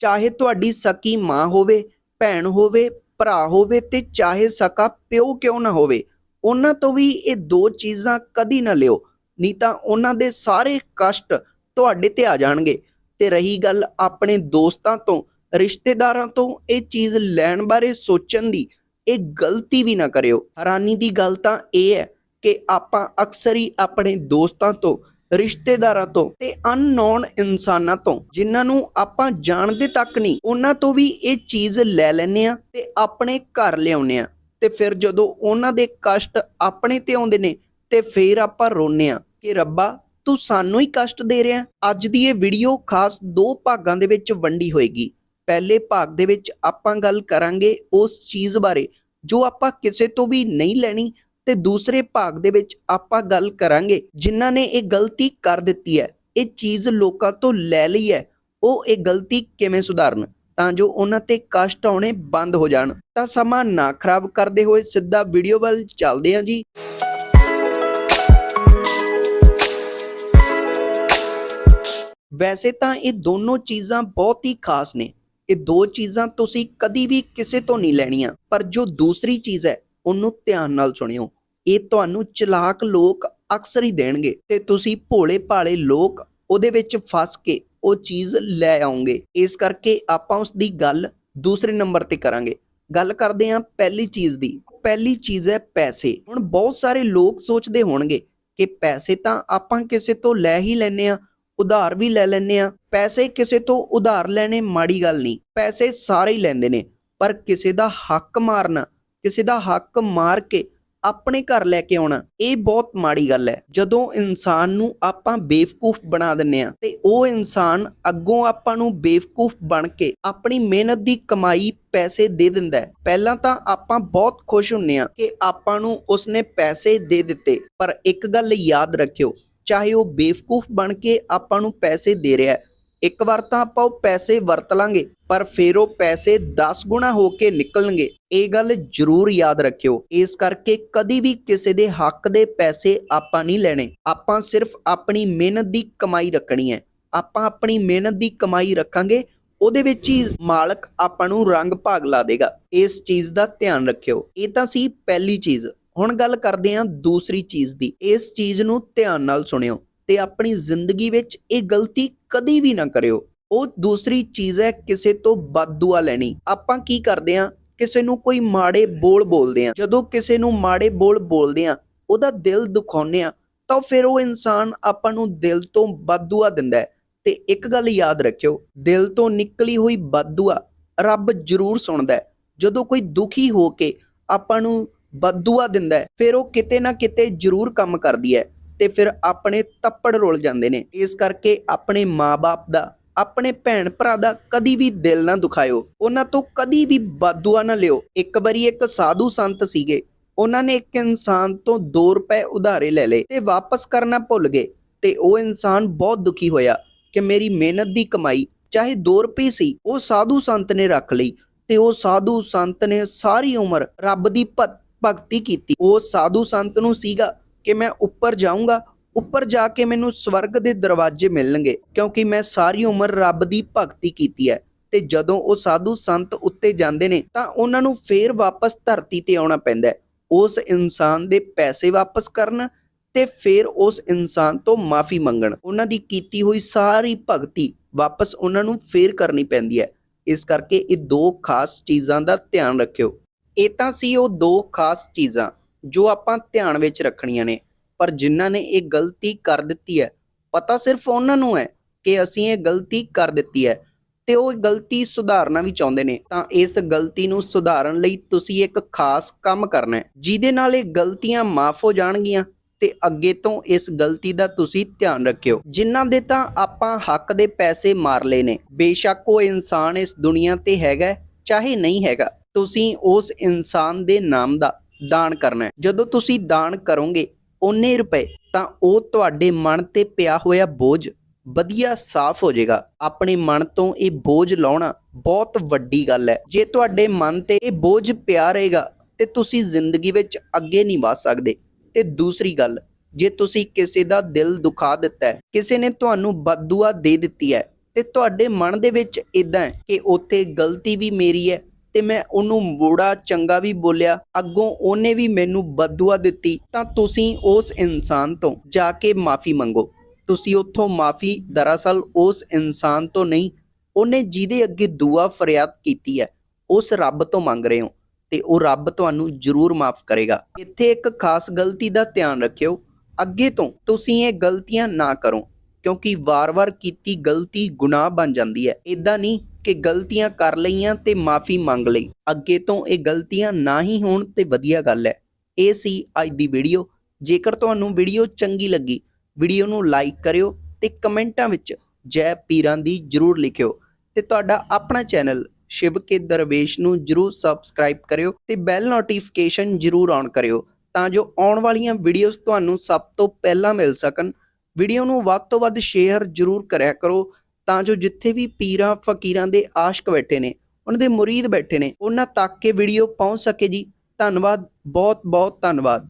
ਚਾਹੇ ਤੁਹਾਡੀ ਸਕੀ ਮਾਂ ਹੋਵੇ, ਭੈਣ ਹੋਵੇ, ਭਰਾ ਹੋਵੇ ਤੇ ਚਾਹੇ ਸਕਾ ਪਿਓ ਕਿਉਂ ਨਾ ਹੋਵੇ, ਉਹਨਾਂ ਤੋਂ ਵੀ ਇਹ ਦੋ ਚੀਜ਼ਾਂ ਕਦੀ ਨਾ ਲਿਓ, ਨਹੀਂ ਤਾਂ ਉਹਨਾਂ ਦੇ ਸਾਰੇ ਕਸ਼ਟ ਤੁਹਾਡੇ ਤੇ ਆ ਜਾਣਗੇ। ਤੇ ਰਹੀ ਗੱਲ ਆਪਣੇ ਦੋਸਤਾਂ ਤੋਂ, ਰਿਸ਼ਤੇਦਾਰਾਂ ਤੋਂ ਇਹ ਚੀਜ਼ ਲੈਣ ਬਾਰੇ ਸੋਚਣ ਦੀ, ਇਹ ਗਲਤੀ ਵੀ ਨਾ ਕਰਿਓ। ਹੈਰਾਨੀ ਦੀ ਗੱਲ ਤਾਂ ਇਹ ਹੈ ਕਿ ਆਪਾਂ ਅਕਸਰ ਹੀ ਆਪਣੇ ਦੋਸਤਾਂ ਤੋਂ ਰਿਸ਼ਤੇਦਾਰਾਂ ਤੋਂ ਤੇ ਅਨਨੋਨ ਇਨਸਾਨਾਂ ਤੋਂ, ਜਿਨ੍ਹਾਂ ਨੂੰ ਆਪਾਂ ਜਾਣਦੇ ਤੱਕ ਨਹੀਂ, ਉਹਨਾਂ ਤੋਂ ਵੀ ਇਹ ਚੀਜ਼ ਲੈ ਲੈਂਦੇ ਆ ਤੇ ਆਪਣੇ ਘਰ ਲਿਆਉਂਦੇ ਆ ਤੇ ਫਿਰ ਜਦੋਂ ਉਹਨਾਂ ਦੇ ਕਸ਼ਟ ਆਪਣੇ ਤੇ ਆਉਂਦੇ ਨੇ, ਤੇ ਫਿਰ ਆਪਾਂ ਰੋਨੇ ਆ ਕਿ ਰੱਬਾ, ਤੂੰ ਸਾਨੂੰ ਹੀ ਕਸ਼ਟ ਦੇ ਰਿਹਾ ਅੱਜ ਦੀ ਇਹ ਵੀਡੀਓ ਖਾਸ ਦੋ ਭਾਗਾਂ ਦੇ ਵਿੱਚ ਵੰਡੀ ਹੋਏਗੀ। ਪਹਿਲੇ ਭਾਗ ਦੇ ਵਿੱਚ ਆਪਾਂ ਗੱਲ ਕਰਾਂਗੇ ਉਸ ਚੀਜ਼ ਬਾਰੇ ਜੋ ਆਪਾਂ ਕਿਸੇ ਤੋਂ ਵੀ ਨਹੀਂ ਲੈਣੀ ਤੇ ਦੂਸਰੇ ਭਾਗ ਦੇ ਵਿੱਚ ਆਪਾਂ ਗੱਲ ਕਰਾਂਗੇ ਜਿਨ੍ਹਾਂ ਨੇ ਇਹ ਗਲਤੀ ਕਰ ਦਿੱਤੀ ਹੈ, ਇਹ ਚੀਜ਼ ਲੋਕਾਂ ਤੋਂ ਲੈ ਲਈ ਹੈ, ਉਹ ਇਹ ਗਲਤੀ ਕਿਵੇਂ ਸੁਧਾਰਨ? ਤਾਂ ਜੋ ਉਹਨਾਂ ਤੇ ਕਸ਼ਟ ਆਉਣੇ ਬੰਦ ਹੋ ਜਾਣ। ਤਾਂ ਸਮਾਂ ਨਾ ਖਰਾਬ ਕਰਦੇ ਹੋਏ ਸਿੱਧਾ ਵੀਡੀਓ ਵੱਲ ਚੱਲਦੇ ਹਾਂ ਜੀ। ਵੈਸੇ ਤਾਂ ਇਹ ਦੋਨੋਂ ਚੀਜ਼ਾਂ ਬਹੁਤ ਹੀ ਖਾਸ ਨੇ। ਇਹ ਦੋ ਚੀਜ਼ਾਂ ਤੁਸੀਂ ਕਦੀ ਵੀ ਕਿਸੇ ਤੋਂ ਨਹੀਂ ਲੈਣੀਆਂ, ਪਰ ਜੋ ਦੂਸਰੀ ਚੀਜ਼ ਹੈ, ਉਹਨੂੰ ਧਿਆਨ ਨਾਲ ਸੁਣਿਓ। ਇਹ ਤੁਹਾਨੂੰ ਚਲਾਕ ਲੋਕ ਅਕਸਰ ਹੀ ਦੇਣਗੇ ਤੇ ਤੁਸੀਂ ਭੋਲੇ ਭਾਲੇ ਲੋਕ ਉਹਦੇ ਵਿੱਚ ਫਸ ਕੇ ਉਹ ਚੀਜ਼ ਲੈ ਆਉਂਗੇ। ਇਸ ਕਰਕੇ ਆਪਾਂ ਉਸ ਦੀ ਗੱਲ ਦੂਸਰੇ ਨੰਬਰ ਤੇ ਕਰਾਂਗੇ। ਗੱਲ ਕਰਦੇ ਹਾਂ ਪਹਿਲੀ ਚੀਜ਼ ਦੀ। ਪਹਿਲੀ ਚੀਜ਼ ਹੈ ਪੈਸੇ। ਹੁਣ ਬਹੁਤ ਸਾਰੇ ਲੋਕ ਸੋਚਦੇ ਹੋਣਗੇ ਕਿ ਪੈਸੇ ਤਾਂ ਆਪਾਂ ਕਿਸੇ ਤੋਂ ਲੈ ਹੀ ਲੈਨੇ ਆ ਉਧਾਰ ਵੀ ਲੈ ਲੈਨੇ ਆ ਪੈਸੇ ਕਿਸੇ ਤੋਂ ਉਧਾਰ ਲੈਣੇ ਮਾੜੀ ਗੱਲ ਨਹੀਂ। ਪੈਸੇ ਸਾਰੇ ਹੀ ਲੈਂਦੇ ਨੇ। ਪਰ ਕਿਸੇ ਦਾ ਹੱਕ ਮਾਰਨਾ, ਕਿਸੇ ਦਾ ਹੱਕ ਮਾਰ ਕੇ ਆਪਣੇ ਘਰ ਲੈ ਕੇ ਆਉਣਾ, ਇਹ ਬਹੁਤ ਮਾੜੀ ਗੱਲ ਹੈ। ਜਦੋਂ ਇਨਸਾਨ ਨੂੰ ਆਪਾਂ ਬੇਵਕੂਫ ਬਣਾ ਦਿੰਨੇ ਆ ਤੇ ਉਹ ਇਨਸਾਨ ਅੱਗੋਂ ਆਪਾਂ ਨੂੰ ਬੇਵਕੂਫ ਬਣ ਕੇ ਆਪਣੀ ਮਿਹਨਤ ਦੀ ਕਮਾਈ ਪੈਸੇ ਦੇ ਦਿੰਦਾ ਹੈ। ਪਹਿਲਾਂ ਤਾਂ ਆਪਾਂ ਬਹੁਤ ਖੁਸ਼ ਹੁੰਨੇ ਆ ਕਿ ਆਪਾਂ ਨੂੰ ਉਸਨੇ ਪੈਸੇ ਦੇ ਦਿੱਤੇ, ਪਰ ਇੱਕ ਗੱਲ ਯਾਦ ਰੱਖਿਓ, ਚਾਹੇ ਉਹ ਬੇਵਕੂਫ ਬਣ ਕੇ ਆਪਾਂ ਨੂੰ ਪੈਸੇ ਦੇ ਰਿਹਾ ਹੈ ਇੱਕ ਵਾਰ ਤਾਂ ਆਪਾਂ ਉਹ ਪੈਸੇ ਵਰਤ ਲਾਂਗੇ, ਪਰ ਫਿਰ ਉਹ ਪੈਸੇ 10 ਗੁਣਾ ਹੋ ਕੇ ਨਿਕਲਣਗੇ। ਇਹ ਗੱਲ ਜ਼ਰੂਰ ਯਾਦ ਰੱਖਿਓ। ਇਸ ਕਰਕੇ ਕਦੀ ਵੀ ਕਿਸੇ ਦੇ ਹੱਕ ਦੇ ਪੈਸੇ ਆਪਾਂ ਨਹੀਂ ਲੈਣੇ। ਆਪਾਂ ਸਿਰਫ ਆਪਣੀ ਮਿਹਨਤ ਦੀ ਕਮਾਈ ਰੱਖਣੀ ਹੈ। ਆਪਾਂ ਆਪਣੀ ਮਿਹਨਤ ਦੀ ਕਮਾਈ ਰੱਖਾਂਗੇ, ਉਹਦੇ ਵਿੱਚ ਹੀ ਮਾਲਕ ਆਪਾਂ ਨੂੰ ਰੰਗ ਭਾਗ ਲਾ ਦੇਗਾ। ਇਸ ਚੀਜ਼ ਦਾ ਧਿਆਨ ਰੱਖਿਓ। ਇਹ ਤਾਂ ਸੀ ਪਹਿਲੀ ਚੀਜ਼। ਹੁਣ ਗੱਲ ਕਰਦੇ ਹਾਂ ਦੂਸਰੀ ਚੀਜ਼ ਦੀ। ਇਸ ਚੀਜ਼ ਨੂੰ ਧਿਆਨ ਨਾਲ ਸੁਣਿਓ। ਤੇ ਆਪਣੀ ਜ਼ਿੰਦਗੀ ਵਿੱਚ ਇਹ ਗਲਤੀ ਕਦੀ ਵੀ ਨਾ ਕਰਿਓ। ਉਹ ਦੂਸਰੀ ਚੀਜ਼ ਹੈ ਕਿਸੇ ਤੋਂ ਬਦਦੁਆ ਲੈਣੀ। ਆਪਾਂ ਕੀ ਕਰਦੇ ਹਾਂ? ਕਿਸੇ ਨੂੰ ਕੋਈ ਮਾੜੇ ਬੋਲ ਬੋਲਦੇ ਆ ਜਦੋਂ ਕਿਸੇ ਨੂੰ ਮਾੜੇ ਬੋਲ ਬੋਲਦੇ ਆ ਉਹਦਾ ਦਿਲ ਦੁਖਾਉਂਦੇ ਆ ਤਾਂ ਫਿਰ ਉਹ ਇਨਸਾਨ ਆਪਾਂ ਨੂੰ ਦਿਲ ਤੋਂ ਬਦਦੁਆ ਦਿੰਦਾ ਹੈ। ਤੇ ਇੱਕ ਗੱਲ ਯਾਦ ਰੱਖਿਓ, ਦਿਲ ਤੋਂ ਨਿਕਲੀ ਹੋਈ ਬਦਦੁਆ ਰੱਬ ਜ਼ਰੂਰ ਸੁਣਦਾ ਹੈ। ਜਦੋਂ ਕੋਈ ਦੁਖੀ ਹੋ ਕੇ ਆਪਾਂ ਨੂੰ ਬਦਦੁਆ ਦਿੰਦਾ ਹੈ, ਫਿਰ ਉਹ ਕਿਤੇ ਨਾ ਕਿਤੇ ਜ਼ਰੂਰ ਕੰਮ ਕਰਦੀ ਹੈ। ਤੇ ਫਿਰ ਆਪਣੇ ਤੱਪੜ ਰੁਲ ਜਾਂਦੇ ਨੇ। ਇਸ ਕਰਕੇ ਆਪਣੇ ਮਾਪੇ ਦਾ, ਆਪਣੇ ਭੈਣ ਭਰਾ ਦਾ ਕਦੀ ਵੀ ਦਿਲ ਨਾ ਦੁਖਾਇਓ। ਉਹਨਾਂ ਤੋਂ ਕਦੀ ਵੀ ਬਦਦੁਆ ਨਾ ਲਿਓ। ਇੱਕ ਵਾਰੀ ਇੱਕ ਸਾਧੂ ਸੰਤ ਸੀਗੇ। ਉਹਨਾਂ ਨੇ ਇੱਕ ਇਨਸਾਨ ਤੋਂ 2 ਰੁਪਏ ਉਧਾਰੇ ਲੈ ਲਏ ਤੇ ਵਾਪਸ ਕਰਨਾ ਭੁੱਲ ਗਏ। ਤੇ ਉਹ ਇਨਸਾਨ ਬਹੁਤ ਦੁਖੀ ਹੋਇਆ ਕਿ ਮੇਰੀ ਮਿਹਨਤ ਦੀ ਕਮਾਈ, ਚਾਹੇ 2 ਰੁਪਏ ਸੀ, ਉਹ ਸਾਧੂ ਸੰਤ ਨੇ ਰੱਖ ਲਈ ਤੇ ਉਹ ਸਾਧੂ ਸੰਤ ਨੇ ਸਾਰੀ ਉਮਰ ਰੱਬ ਦੀ ਭਗ- ਭਗਤੀ ਕੀਤੀ। ਉਹ ਸਾਧੂ ਸੰਤ ਨੂੰ ਸੀਗਾ ਕਿ ਮੈਂ ਉੱਪਰ ਜਾਊਂਗਾ, ਉੱਪਰ ਜਾ ਕੇ ਮੈਨੂੰ ਸਵਰਗ ਦੇ ਦਰਵਾਜ਼ੇ ਮਿਲਣਗੇ, ਕਿਉਂਕਿ ਮੈਂ ਸਾਰੀ ਉਮਰ ਰੱਬ ਦੀ ਭਗਤੀ ਕੀਤੀ ਹੈ। ਤੇ ਜਦੋਂ ਉਹ ਸਾਧੂ ਸੰਤ ਉੱਤੇ ਜਾਂਦੇ ਨੇ, ਤਾਂ ਉਹਨਾਂ ਨੂੰ ਫੇਰ ਵਾਪਸ ਧਰਤੀ ਤੇ ਆਉਣਾ ਪੈਂਦਾ ਹੈ। ਉਸ ਇਨਸਾਨ ਦੇ ਪੈਸੇ ਵਾਪਸ ਕਰਨ ਤੇ ਫੇਰ ਉਸ ਇਨਸਾਨ ਤੋਂ ਮਾਫੀ ਮੰਗਣ। ਉਹਨਾਂ ਦੀ ਕੀਤੀ ਹੋਈ ਸਾਰੀ ਭਗਤੀ ਵਾਪਸ ਉਹਨਾਂ ਨੂੰ ਫੇਰ ਕਰਨੀ ਪੈਂਦੀ ਹੈ। ਇਸ ਕਰਕੇ ਇਹ ਦੋ ਖਾਸ ਚੀਜ਼ਾਂ ਦਾ ਧਿਆਨ ਰੱਖਿਓ। ਇਹ ਤਾਂ ਸੀ ਉਹ ਦੋ ਖਾਸ ਚੀਜ਼ਾਂ। ਜੋ ਆਪਾਂ ਧਿਆਨ ਵਿੱਚ ਰੱਖਣੀਆਂ ਨੇ, ਪਰ ਜਿਨ੍ਹਾਂ ਨੇ ਇਹ ਗਲਤੀ ਕਰ ਦਿੱਤੀ ਹੈ, ਪਤਾ ਸਿਰਫ ਉਹਨਾਂ ਨੂੰ ਹੈ ਕਿ ਅਸੀਂ ਇਹ ਗਲਤੀ ਕਰ ਦਿੱਤੀ ਹੈ। ਤੇ ਉਹ ਗਲਤੀ ਸੁਧਾਰਨਾ ਵੀ ਚਾਹੁੰਦੇ ਨੇ, ਤਾਂ ਇਸ ਗਲਤੀ ਨੂੰ ਸੁਧਾਰਨ ਲਈ ਤੁਸੀਂ ਇੱਕ ਖਾਸ ਕੰਮ ਕਰਨਾ ਹੈ, ਜਿਹਦੇ ਨਾਲ ਇਹ ਗਲਤੀਆਂ ਮਾਫ ਹੋ ਜਾਣਗੀਆਂ ਤੇ ਅੱਗੇ ਤੋਂ ਇਸ ਗਲਤੀ ਦਾ ਤੁਸੀਂ ਧਿਆਨ ਰੱਖਿਓ। ਜਿਨ੍ਹਾਂ ਦੇ ਤਾਂ ਆਪਾਂ ਹੱਕ ਦੇ ਪੈਸੇ ਮਾਰ ਲਏ ਨੇ, ਬੇਸ਼ੱਕ ਉਹ ਇਨਸਾਨ ਇਸ ਦੁਨੀਆ ਤੇ ਹੈਗਾ ਚਾਹੇ ਨਹੀਂ ਹੈਗਾ, ਤੁਸੀਂ ਉਸ ਇਨਸਾਨ ਦੇ ਨਾਮ ਦਾ ਦਾਨ ਕਰਨਾ ਹੈ। ਜਦੋਂ ਤੁਸੀਂ ਦਾਨ ਕਰੋਗੇ ਉਨੇ ਰੁਪਏ, ਤਾਂ ਉਹ ਤੁਹਾਡੇ ਮਨ ਤੇ ਪਿਆ ਹੋਇਆ ਬੋਝ ਵਧੀਆ ਸਾਫ਼ ਹੋ ਜਾਏਗਾ। ਆਪਣੇ ਮਨ ਤੋਂ ਇਹ ਬੋਝ ਲਾਉਣਾ ਬਹੁਤ ਵੱਡੀ ਗੱਲ ਹੈ। ਜੇ ਤੁਹਾਡੇ ਮਨ ਤੇ ਇਹ ਬੋਝ ਪਿਆ ਰਹੇਗਾ, ਤੇ ਤੁਸੀਂ ਜ਼ਿੰਦਗੀ ਵਿੱਚ ਅੱਗੇ ਨਹੀਂ ਵਧ ਸਕਦੇ। ਤੇ ਦੂਸਰੀ ਗੱਲ, ਜੇ ਤੁਸੀਂ ਕਿਸੇ ਦਾ ਦਿਲ ਦੁਖਾ ਦਿੱਤਾ ਹੈ, ਕਿਸੇ ਨੇ ਤੁਹਾਨੂੰ ਬਦਦੁਆ ਦੇ ਦਿੱਤੀ ਹੈ, ਤੇ ਤੁਹਾਡੇ ਮਨ ਦੇ ਵਿੱਚ ਇਦਾਂ ਹੈ ਕਿ ਉੱਥੇ ਗਲਤੀ ਵੀ ਮੇਰੀ ਹੈ ਤੇ ਮੈਂ ਉਹਨੂੰ ਬੋੜਾ ਚੰਗਾ ਵੀ ਬੋਲਿਆ, ਅੱਗੋਂ ਉਹਨੇ ਵੀ ਮੈਨੂੰ ਬਦਦੁਆ ਦਿੱਤੀ, ਤਾਂ ਤੁਸੀਂ ਉਸ ਇਨਸਾਨ ਤੋਂ ਜਾ ਕੇ ਮਾਫੀ ਮੰਗੋ। ਤੁਸੀਂ ਉੱਥੋਂ ਮਾਫੀ, ਦਰਅਸਲ ਉਸ ਇਨਸਾਨ ਤੋਂ ਨਹੀਂ, ਉਹਨੇ ਜਿਹਦੇ ਅੱਗੇ ਦੁਆ ਫਰਿਆਦ ਕੀਤੀ ਹੈ, ਉਸ ਰੱਬ ਤੋਂ ਮੰਗ ਰਹੇ ਹੋ, ਤੇ ਉਹ ਰੱਬ ਤੁਹਾਨੂੰ ਜ਼ਰੂਰ ਮਾਫ ਕਰੇਗਾ। ਇੱਥੇ ਇੱਕ ਖਾਸ ਗਲਤੀ ਦਾ ਧਿਆਨ ਰੱਖਿਓ, ਅੱਗੇ ਤੋਂ ਤੁਸੀਂ ਇਹ ਗਲਤੀਆਂ ਨਾ ਕਰੋ, ਕਿਉਂਕਿ ਵਾਰ-ਵਾਰ ਕੀਤੀ ਗਲਤੀ ਗੁਨਾਹ ਬਣ ਜਾਂਦੀ ਹੈ। ਇਦਾਂ ਨਹੀਂ ਕਿ ਗਲਤੀਆਂ ਕਰ ਲਈਆਂ ਤੇ ਮਾਫੀ ਮੰਗ ਲਈ। ਅੱਗੇ ਤੋਂ ਇਹ ਗਲਤੀਆਂ ਨਾ ਹੀ ਹੋਣ ਤੇ ਵਧੀਆ ਗੱਲ ਹੈ। ਇਹ ਸੀ ਅੱਜ ਦੀ ਵੀਡੀਓ। ਜੇਕਰ ਤੁਹਾਨੂੰ ਵੀਡੀਓ ਚੰਗੀ ਲੱਗੀ, ਵੀਡੀਓ ਨੂੰ ਲਾਈਕ ਕਰਿਓ ਤੇ ਕਮੈਂਟਾਂ ਵਿੱਚ ਜੈ ਪੀਰਾਂ ਦੀ ਜਰੂਰ ਲਿਖਿਓ ਤੇ ਤੁਹਾਡਾ ਆਪਣਾ ਚੈਨਲ ਸ਼ਿਵ ਕੇ ਦਰਵੇਸ਼ ਨੂੰ ਜਰੂਰ ਸਬਸਕ੍ਰਾਈਬ ਕਰਿਓ ਤੇ ਬੈਲ ਨੋਟੀਫਿਕੇਸ਼ਨ ਜਰੂਰ ਆਨ ਕਰਿਓ ਤਾਂ ਜੋ ਆਉਣ ਵਾਲੀਆਂ ਵੀਡੀਓਜ਼ ਤੁਹਾਨੂੰ ਸਭ ਤੋਂ ਪਹਿਲਾਂ ਮਿਲ ਸਕਣ। ਵੀਡੀਓ ਨੂੰ ਵੱਧ ਤੋਂ ਵੱਧ ਸ਼ੇਅਰ ਜਰੂਰ ਕਰਿਆ ਕਰੋ ਤਾਂ ਜੋ ਜਿੱਥੇ ਵੀ ਪੀਰਾਂ, ਫਕੀਰਾਂ ਦੇ ਆਸ਼ਕ ਬੈਠੇ ਨੇ, ਉਹਨਾਂ ਦੇ ਮੁਰੀਦ ਬੈਠੇ ਨੇ, ਉਹਨਾਂ ਤੱਕ ਇਹ ਵੀਡੀਓ ਪਹੁੰਚ ਸਕੇ ਜੀ। ਧੰਨਵਾਦ ਬਹੁਤ ਬਹੁਤ ਧੰਨਵਾਦ।